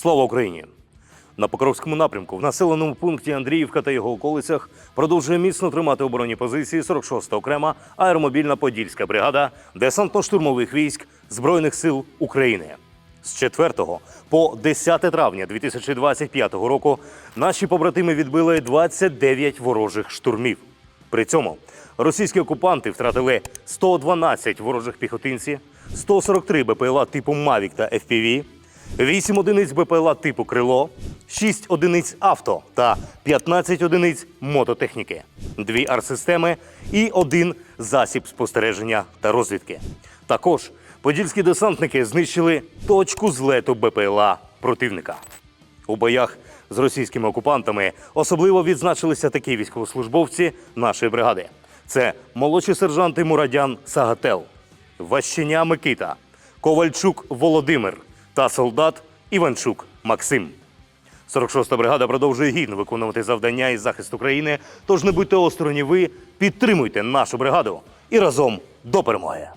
Слава Україні! На Покровському напрямку в населеному пункті Андріївка та його околицях продовжує міцно тримати оборонні позиції 46-та окрема аеромобільна подільська бригада десантно-штурмових військ Збройних сил України. З 4 по 10 травня 2025 року наші побратими відбили 29 ворожих штурмів. При цьому російські окупанти втратили 112 ворожих піхотинців, 143 БПЛА типу Мавік та FPV, 8 одиниць БПЛА типу Крило, 6 одиниць авто та 15 одиниць мототехніки, 2 артсистеми і один засіб спостереження та розвідки. Також подільські десантники знищили точку злету БПЛА противника. У боях з російськими окупантами особливо відзначилися такі військовослужбовці нашої бригади: це молодші сержанти Мурадян Сагател, Ващеня Микита, Ковальчук Володимир та солдат Іванчук Максим. 46-та бригада продовжує гідно виконувати завдання із захисту країни. Тож не будьте осторонь ви, підтримуйте нашу бригаду і разом до перемоги.